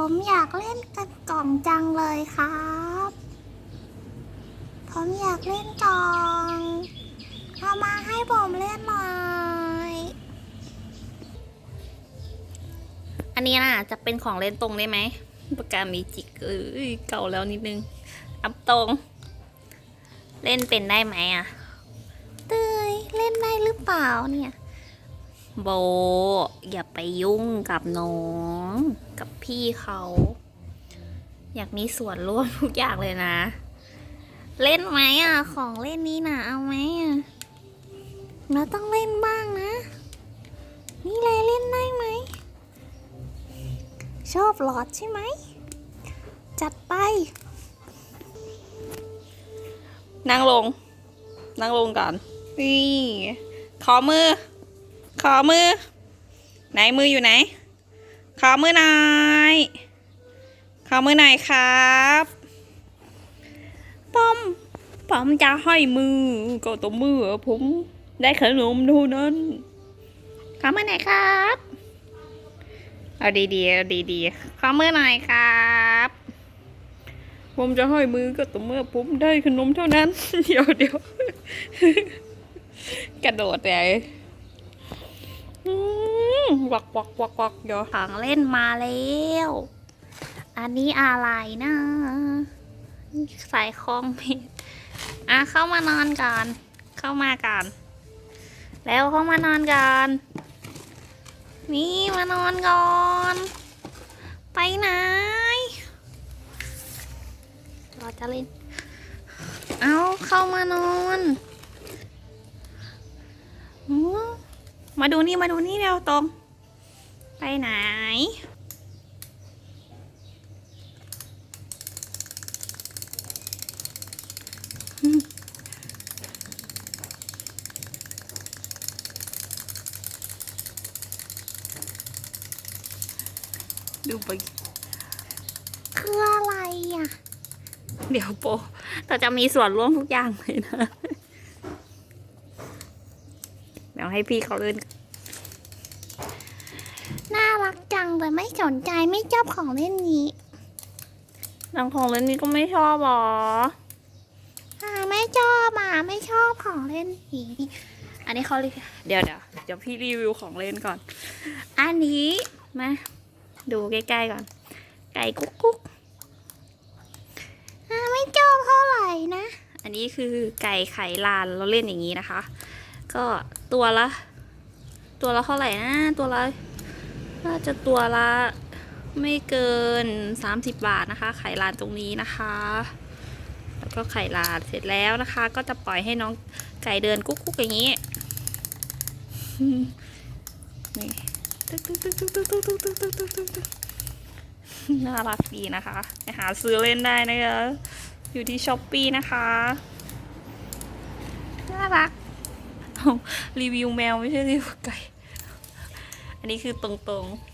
ผมอยากเล่นกับกล่องจังเลยครับ ผมอยากเล่นกล่องเอามาให้ผมเล่นหน่อย อันนี้น่ะจะเป็นของเล่นตรงได้ไหมปากกาเมจิกเอ้ยเก่าแล้วนิดนึง อัพตรง เล่นเป็นได้ไหมอะเตยเล่นได้หรือเปล่าเนี่ย โบ อย่าไปยุ่งกับน้อง กับพี่เขา อยากมีส่วนร่วมทุกอย่างเลยนะ เล่นไหมอะ ของเล่นนี้นะเอาไหมอะเราต้องเล่นบ้างนะ นี่เลยเล่นได้ไหม ชอบหลอดใช่ไหม จัดไป นั่งลง นั่งลงก่อน นี่ ขอมือ ขอมือ ไหนมืออยู่ไหน ขอมือหน่อยขอมือหน่อยครับป้อมป้อมจะให้มือ ก็ตัวมือผมได้ขนมเท่านั้นขอมือหน่อยครับ เอาดีๆเอาดีๆขอมือหน่อยครับผมจะให้มือก็ต่อเมื่อผมได้ขนมเท่านั้น เดี๋ยวเดี๋ยวกระโดดใหญ่ วักวักวักวักเดี๋ยวของเล่นมาแล้ว อันนี้อะไรนะใส่คองเพชรอะเข้ามานอนก่อน เข้ามาก่อนแล้วเข้ามานอนก่อนนี่มานอนก่อน ไปไหนราจะเล่น เอาเข้ามานอนมาดูนี่มาดูนี่เร็วตรง ไปไหน ดูไปคืออะไรอะ เดี๋ยวโปเราจะมีส่วนร่วมทุกอย่างเลยนะ เดี๋ยวให้พี่เขาเล่นน่ารักจัง แต่ไม่สนใจไม่ชอบของเล่นนี้นางของเล่นนี้ก็ไม่ชอบหรออ่าไม่ชอบอะไม่ชอบของเล่นนี้อันนี้เขาเดี๋ยวเดี๋ยวเดี๋ยวพี่รีวิวของเล่นก่อน อันนี้มาดูใกล้ๆก่อน ไก่กุ๊กกุ๊กไม่ชอบเท่าไหร่นะ อันนี้คือไก่ไข่ลานเราเล่นอย่างนี้นะคะ ก็ตัวละ ตัวละเท่าไหร่นะ ตัวละ น่าจะตัวละไม่เกิน 30 บาทนะคะ ไข่ลานตรงนี้นะคะ แล้วก็ไข่ลานเสร็จแล้วนะคะ ก็จะปล่อยให้น้องไก่เดินกุ๊กกุ๊กอย่างนี้นี่ตึ๊กตึ๊กตึ๊กตึ๊กตึ๊กตึ๊กตึ๊กตึ๊กตึ๊กตึ๊กตึ๊กตึ๊กน่ารักดีนะคะไปหาซื้อเล่นได้นะคะ อยู่ที่ช้อปปีนะคะ น่ารักรีวิวแมวไม่ใช่รีวิวไก่ อันนี้คือตรงๆ